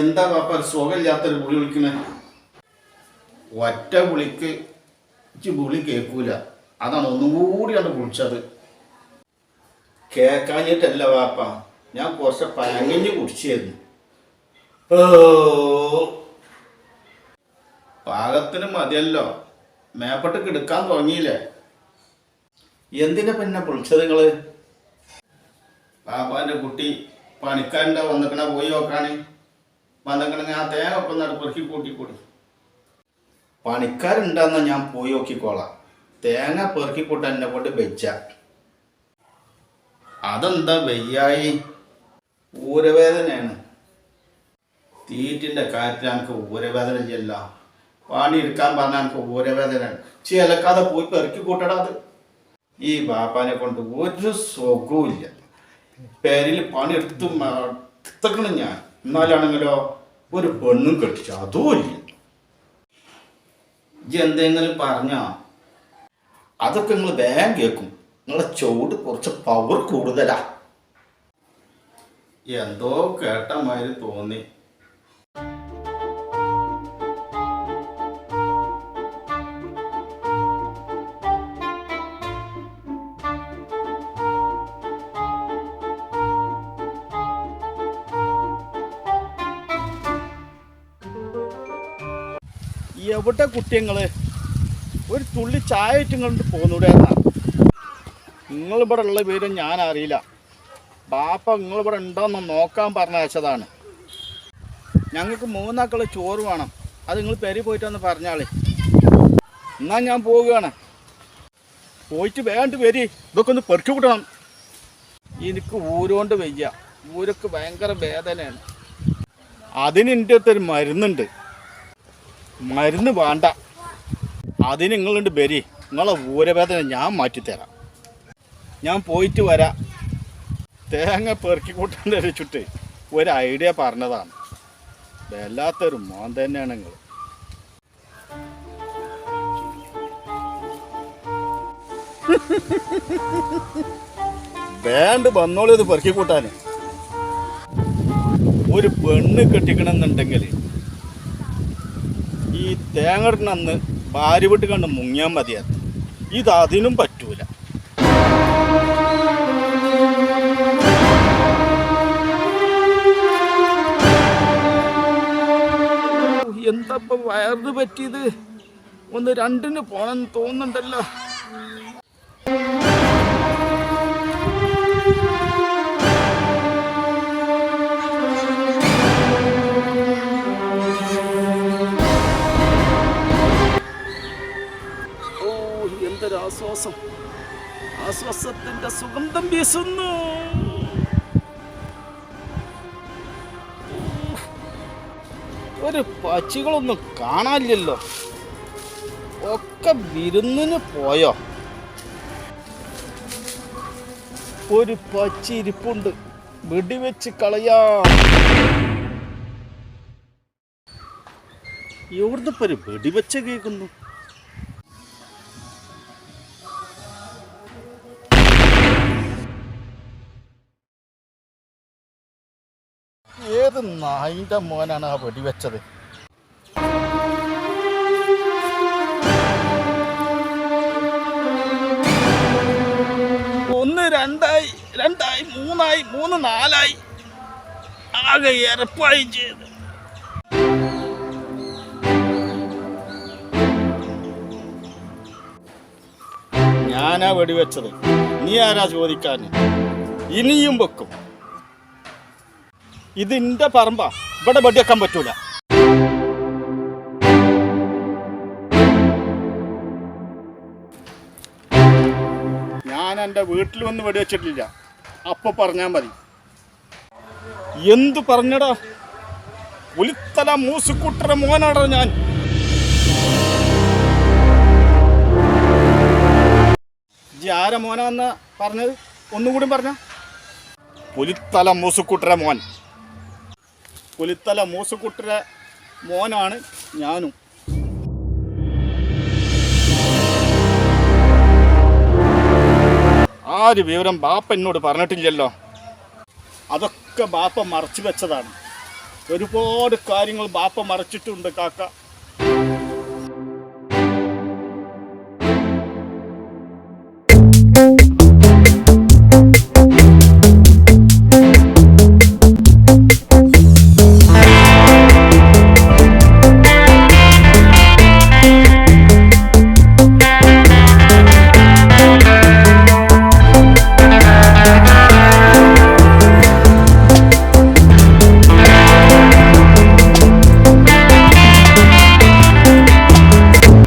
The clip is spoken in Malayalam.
എന്താ പാപ്പ സുഖമില്ലാത്തൊരു പുളി വിളിക്കണേ? ഒറ്റ പുളിക്ക് പുളി കേൾക്കൂല അതാണ് ഒന്നും കൂടിയാണ് കുളിച്ചത് കേക്കാഞ്ഞിട്ടല്ല പാപ്പ ഞാൻ കുറച്ച് പഴങ്ങഞ്ഞ് കുടിച്ചായിരുന്നു പാകത്തിന് മതിയല്ലോ. മേപ്പട്ട് കിടക്കാൻ തുടങ്ങിയില്ലേ? എന്തിനെ പിന്നെ വിളിച്ചത് നിങ്ങൾ? പാപ്പാന്റെ കുട്ടി പണിക്കാരന്റെ വന്നിക്കണ പോയി നോക്കാണ്. വന്നിക്കണെങ്കിൽ ഞാൻ തേങ്ങ ഒപ്പം നട പെറുക്കി കൂട്ടി കൂടി പണിക്കാരുണ്ടെന്നാ ഞാൻ പോയി നോക്കിക്കോളാം. തേങ്ങ പെറുക്കി കൂട്ടാൻ എന്നെ കൊണ്ട് വെച്ച. അതെന്താ വെയ്യായി? ഊരവേദനയാണ്. തീറ്റിന്റെ കാര്യത്തിൽ എനിക്ക് ഊരവേദന ചെല്ല പണി എടുക്കാൻ പറഞ്ഞാൽ എനിക്ക് ഊരവേദനയാണ്. ചിലക്കാതെ പോയി പെറുക്കി കൂട്ടടാ അത്. ഈ ബാപ്പാനെ കൊണ്ട് ഒരു സുഖവും ഇല്ല. പേരിൽ പണിയെടുത്ത് എടുത്തക്കണം ഞാൻ. എന്നാലാണെങ്കിലോ ഒരു പെണ്ണും കെട്ടിച്ചു അതും ഇല്ല. ഇജ്ജ് എന്തെങ്കിലും പറഞ്ഞോ? അതൊക്കെ നിങ്ങൾ വേഗം കേൾക്കും നിങ്ങളെ ചോട് കുറച്ച് പവർ കൂടുതലാ. എന്തോ കേട്ട മാതിരി തോന്നി. എവിടെ കുട്ടിയങ്ങൾ ഒരു തുള്ളി ചായ ഇട്ടുകൊണ്ട് പോകുന്നൂടെ നിങ്ങൾ ഇവിടെ ഉള്ള പേര് ഞാൻ അറിയില്ല ബാപ്പ നിങ്ങളിവിടെ ഉണ്ടോന്ന് നോക്കാൻ പറഞ്ഞയച്ചതാണ് ഞങ്ങൾക്ക് മൂന്നാക്കൾ ചോറ് വേണം. അത് നിങ്ങൾ പെരി പോയിട്ടൊന്ന് പറഞ്ഞാളേ. എന്നാ ഞാൻ പോവുകയാണ്. പോയിട്ട് വേണ്ട വരി ഇതൊക്കെ ഒന്ന് പെറുക്കി വിടണം എനിക്ക് ഊരോണ്ട് വയ്യ. ഊരൊക്കെ ഭയങ്കര വേദനയാണ്. അതിന് എന്റെ അടുത്തൊരു മരുന്നുണ്ട്. മരുന്ന് വേണ്ട. അതിന് നിങ്ങളുണ്ട് ബരി. നിങ്ങളെ ഊരവേദന ഞാൻ മാറ്റിത്തരാം. ഞാൻ പോയിട്ട് വരാം. തേങ്ങ പെറുക്കി കൂട്ടാൻ വെച്ചിട്ട് ഒരു ഐഡിയ പറഞ്ഞതാണ്. വല്ലാത്തൊരു മോൻ തന്നെയാണ് നിങ്ങൾ. വേണ്ട വന്നോളൂ ഇത് പെറുക്കി കൂട്ടാൻ ഒരു പെണ്ണ് കെട്ടിക്കണമെന്നുണ്ടെങ്കിൽ തേങ്ങ അന്ന് ഭാര്യ വീട്ട് കണ്ട് മുങ്ങിയാൽ മതിയായിരുന്നു ഇത് അതിനും പറ്റൂല. എന്താ വയറിന് പറ്റിയത്? ഒന്ന് രണ്ടിന് പോണെന്ന് തോന്നുന്നുണ്ടല്ലോ. എന്തൊരു ആശ്വാസം. ആശ്വാസത്തിന്റെ സുഗന്ധം വീശുന്നു. ഒരു പക്ഷികളൊന്നും കാണാനില്ലല്ലോ. ഒക്കെ വിരുന്നിന് പോയോ? ഒരു പച്ചി ഇരിപ്പുണ്ട്. വെടിവെച്ച് കളയാം. എവിടുന്ന് ഇപ്പൊ ഒരു വെടിവെച്ച കേൾക്കുന്നു. ഏത് നായിന്റെ മോനാണ് ആ വെടിവെച്ചത് ഒന്ന് രണ്ടായി രണ്ടായി മൂന്നായി മൂന്ന് നാലായി. ആകെ എരപ്പായി ചെയ്ത്. ഞാനാ വെടിവെച്ചത് നീ ആരാ ചോദിക്കാൻ ഇനിയും വെക്കും. ഇത് പറമ്പ പറമ്പാ ഇവിടെ വെടിവെക്കാൻ പറ്റൂല. ഞാൻ എന്റെ വീട്ടിൽ വന്ന് വെടിവെച്ചിട്ടില്ല. അപ്പൊ പറഞ്ഞാൽ മതി. എന്തു പറഞ്ഞടാ? പുലിത്തല മൂസുക്കുട്ടറ മോനാടാ ഞാൻ. ജി ആര മോനാന്ന് പറഞ്ഞത്? ഒന്നുകൂടി പറഞ്ഞ. പുലിത്തല മൂസുക്കുട്ടറ മോൻ. പുലിത്തല മൂസുകുട്ടരെ മോനാണ് ഞാനും. ആ ഒരു വിവരം ബാപ്പ എന്നോട് പറഞ്ഞിട്ടില്ലല്ലോ? അതൊക്കെ ബാപ്പ മറച്ചു വെച്ചതാണ്. ഒരുപാട് കാര്യങ്ങൾ ബാപ്പ മറച്ചിട്ടുണ്ട് കാക്ക.